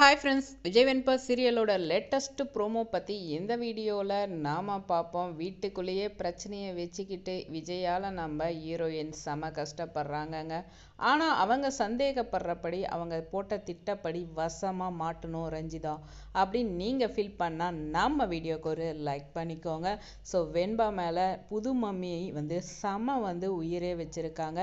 Hi friends Vijay Venba சீரியலோட latest promo பற்றி இந்த வீடியோவில் நாம் பார்ப்போம். வீட்டுக்குள்ளேயே பிரச்சனையை வச்சுக்கிட்டு விஜயால் நம்ம ஹீரோயின் செம கஷ்டப்படுறாங்கங்க. ஆனால் அவங்க சந்தேகப்படுறபடி அவங்க போட்ட திட்டப்படி வசமாக மாட்டணும் ரஞ்சிதா. அப்படின்னு நீங்கள் ஃபீல் பண்ணால் நம்ம வீடியோக்கு ஒரு லைக் பண்ணிக்கோங்க. ஸோ வெண்பா மேலே புது மம்மியை வந்து செம வந்து உயிரே வச்சுருக்காங்க.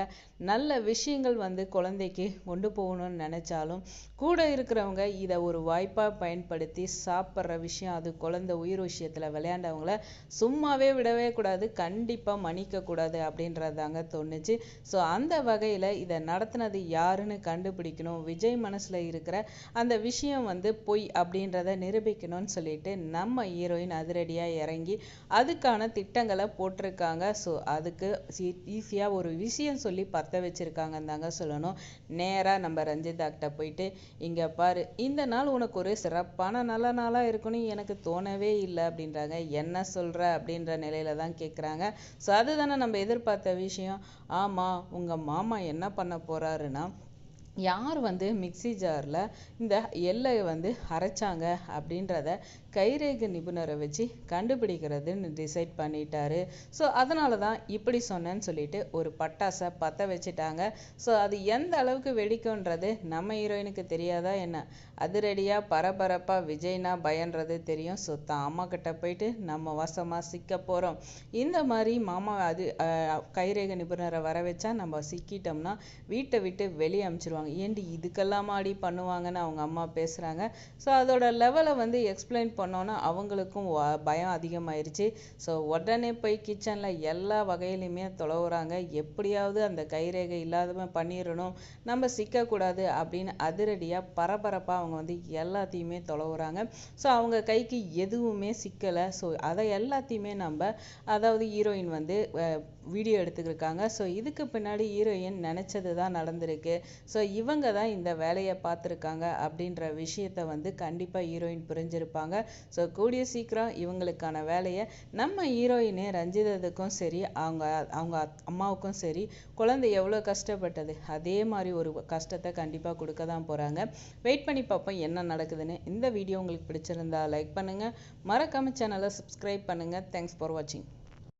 நல்ல விஷயங்கள் வந்து குழந்தைக்கு கொண்டு போகணும்னு நினச்சாலும் கூட இருக்கிறவங்க இதை ஒரு வாய்ப்பாக பயன்படுத்தி சாப்பிட்ற விஷயம் அது குழந்தை உயிர் விஷயத்தில் விளையாண்டவங்கள சும்மாவே விடவே கூடாது கண்டிப்பாக மன்னிக்கக்கூடாது அப்படின்றது தாங்க தோணுச்சு. ஸோ அந்த வகையில் இதை நடத்தினது யாருன்னு கண்டுபிடிக்கணும் விஜய் மனசில் இருக்கிற அந்த விஷயம் வந்து பொய் அப்படின்றத நிரூபிக்கணும்னு சொல்லிட்டு நம்ம ஹீரோயின் அதிரடியாக இறங்கி அதுக்கான திட்டங்களை போட்டிருக்காங்க. ஸோ அதுக்கு ஈஸியாக ஒரு விஷயம் சொல்லி பற்ற வச்சுருக்காங்கன்னு தாங்க சொல்லணும். நேராக நம்ம ரஞ்சிதாக்கிட்ட போயிட்டு இங்கே பாரு இந்த இந்த நாள் உனக்கு ஒரு சிறப்பான நல்ல நாளாக இருக்குன்னு எனக்கு தோணவே இல்லை அப்படின்றாங்க. என்ன சொல்கிற அப்படின்ற நிலையில தான் கேட்குறாங்க ஸோ அதுதானே நம்ம எதிர்பார்த்த விஷயம். ஆமாம் உங்கள் மாமா என்ன பண்ண போகிறாருன்னா யார் வந்து மிக்சி ஜாரில் இந்த எல்லை வந்து அரைச்சாங்க அப்படின்றத கைரேகை நிபுணரை வச்சு கண்டுபிடிக்கிறதுன்னு டிசைட் பண்ணிட்டாரு. ஸோ அதனால தான் இப்படி சொன்னேன்னு சொல்லிட்டு ஒரு பட்டாசை பற்ற வச்சுட்டாங்க. ஸோ அது எந்த அளவுக்கு வெடிக்கும்ன்றது நம்ம ஹீரோயினுக்கு தெரியாதா என்ன? அதிரடியாக பரபரப்பாக விஜய்னா பயன்றது தெரியும். ஸோ தான் அம்மா கிட்ட போயிட்டு நம்ம வசமாக சிக்க போகிறோம் இந்த மாதிரி மாமா அது கைரேகை நிபுணரை வர வச்சா நம்ம சிக்கிட்டோம்னா வீட்டை விட்டு வெளியே பண்ணுவாங்க ஏண்டி இதுக்கெல்லாம் ஆடி பண்ணுவாங்கன்னு அவங்க அம்மா பேசுகிறாங்க ஸோ அதோட லெவலை வந்து எக்ஸ்பிளைன் பண்ணோன்னா அவங்களுக்கும் பயம் அதிகமாயிருச்சு. ஸோ உடனே போய் கிச்சனில் எல்லா வகையிலையுமே தொலைவுறாங்க. எப்படியாவது அந்த கைரேகை இல்லாதவன் பண்ணிடணும் நம்ம சிக்கக்கூடாது அப்படின்னு அதிரடியாக பரபரப்பாக அவங்க வந்து எல்லாத்தையுமே தொலைவுறாங்க. ஸோ அவங்க கைக்கு எதுவுமே சிக்கலை. ஸோ அதை எல்லாத்தையுமே நம்ம அதாவது ஹீரோயின் வந்து வீடியோ எடுத்துக்கிருக்காங்க. ஸோ இதுக்கு பின்னாடி ஹீரோயின் நினச்சது தான் நடந்திருக்கு. ஸோ இவங்க தான் இந்த வேலையை பார்த்துருக்காங்க அப்படின்ற விஷயத்த வந்து கண்டிப்பாக ஹீரோயின் புரிஞ்சிருப்பாங்க. ஸோ கூடிய சீக்கிரம் இவங்களுக்கான வேலையை நம்ம ஹீரோயினே ரஞ்சிதத்துக்கும் சரி அவங்க அவங்க அம்மாவுக்கும் சரி குழந்தை எவ்வளோ கஷ்டப்பட்டது அதே மாதிரி ஒரு கஷ்டத்தை கண்டிப்பாக கொடுக்க தான் போகிறாங்க வெயிட் பண்ணி பார்ப்போம் என்ன நடக்குதுன்னு. இந்த வீடியோ உங்களுக்கு பிடிச்சிருந்தா லைக் பண்ணுங்கள் மறக்காம சேனலை சப்ஸ்கிரைப் பண்ணுங்கள் தேங்க்ஸ் ஃபார் வாட்சிங்